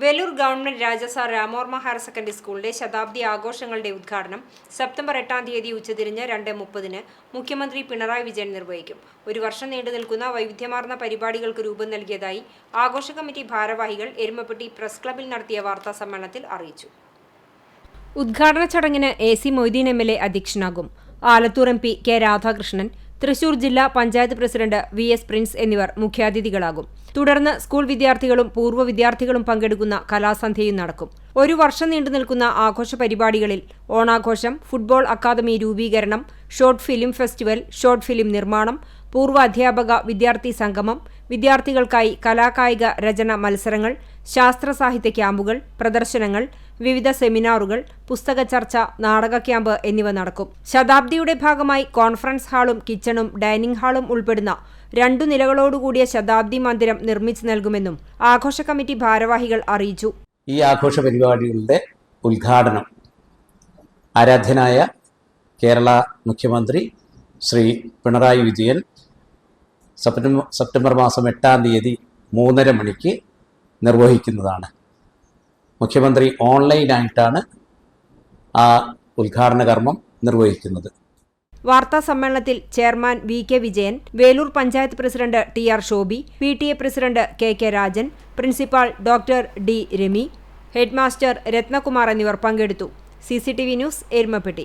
Velur government രാജസാർ രാമോർമ higher secondary സ്കൂളിന്റെ ശതാബ്ദി ആഘോഷങ്ങളുടെ ഉദ്ഘാടനം സെപ്റ്റംബർ എട്ടാം തീയതി ഉച്ചതിരിഞ്ഞ് രണ്ട് മുപ്പതിന് മുഖ്യമന്ത്രി പിണറായി വിജയൻ നിർവഹിക്കും. ഒരു വർഷം നീണ്ടു നിൽക്കുന്ന വൈവിധ്യമാർന്ന പരിപാടികൾക്ക് രൂപം നൽകിയതായി ആഘോഷ കമ്മിറ്റി ഭാരവാഹികൾ എരുമപ്പെട്ടി പ്രസ് ക്ലബിൽ നടത്തിയ വാർത്താ സമ്മേളനത്തിൽ അറിയിച്ചു. ഉദ്ഘാടന ചടങ്ങിന് A C Moideen M L A അധ്യക്ഷനാകും. Alathur M P K Radhakrishnan Thrissur ജില്ലാ panchayat president V S Prince എന്നിവർ മുഖ്യാതിഥികളാകും. തുടർന്ന് സ്കൂൾ വിദ്യാർത്ഥികളും പൂർവ വിദ്യാർത്ഥികളും പങ്കെടുക്കുന്ന കലാസന്ധ്യയും നടക്കും. ഒരു വർഷം നീണ്ടു നിൽക്കുന്ന ആഘോഷ പരിപാടികളിൽ ഓണാഘോഷം ഫുട്ബോൾ അക്കാദമി രൂപീകരണം short film festival short film നിർമ്മാണം പൂർവ അധ്യാപക വിദ്യാർത്ഥി സംഗമം വിദ്യാർത്ഥികൾക്കായി കലാകായിക രചന മത്സരങ്ങൾ ശാസ്ത്ര സാഹിത്യ ക്യാമ്പുകൾ പ്രദർശനങ്ങൾ വിവിധ സെമിനാറുകൾ പുസ്തക ചർച്ച നാടക ക്യാമ്പ് എന്നിവ നടക്കും. ശതാബ്ദിയുടെ ഭാഗമായി കോൺഫറൻസ് ഹാളും കിച്ചണും ഡൈനിംഗ് ഹാളും ഉൾപ്പെടുന്ന രണ്ടു നിലകളോടുകൂടിയ ശതാബ്ദി മന്ദിരം നിർമ്മിച്ചു നൽകുമെന്നും ആഘോഷ കമ്മിറ്റി ഭാരവാഹികൾ അറിയിച്ചു. ഈ ആഘോഷ പരിപാടികളുടെ ഉദ്ഘാടനം ആരാധ്യനായ കേരള മുഖ്യമന്ത്രി ശ്രീ പിണറായി വിജയൻ സെപ്റ്റംബർ സെപ്റ്റംബർ മാസം എട്ടാം തീയതി മൂന്നര മണിക്ക് നിർവഹിക്കുന്നതാണ്. മുഖ്യമന്ത്രി ഓൺലൈനായിട്ടാണ് ആ ഉദ്ഘാടന കർമ്മം നിർവഹിക്കുന്നത്. വാർത്താ സമ്മേളനത്തിൽ chairman V K Vijayan Velur panchayat president T R Shobi P T A president K K Rajan principal doctor D Rami headmaster Ratnakumar എന്നിവർ പങ്കെടുത്തു. C C T V news Erumapetty.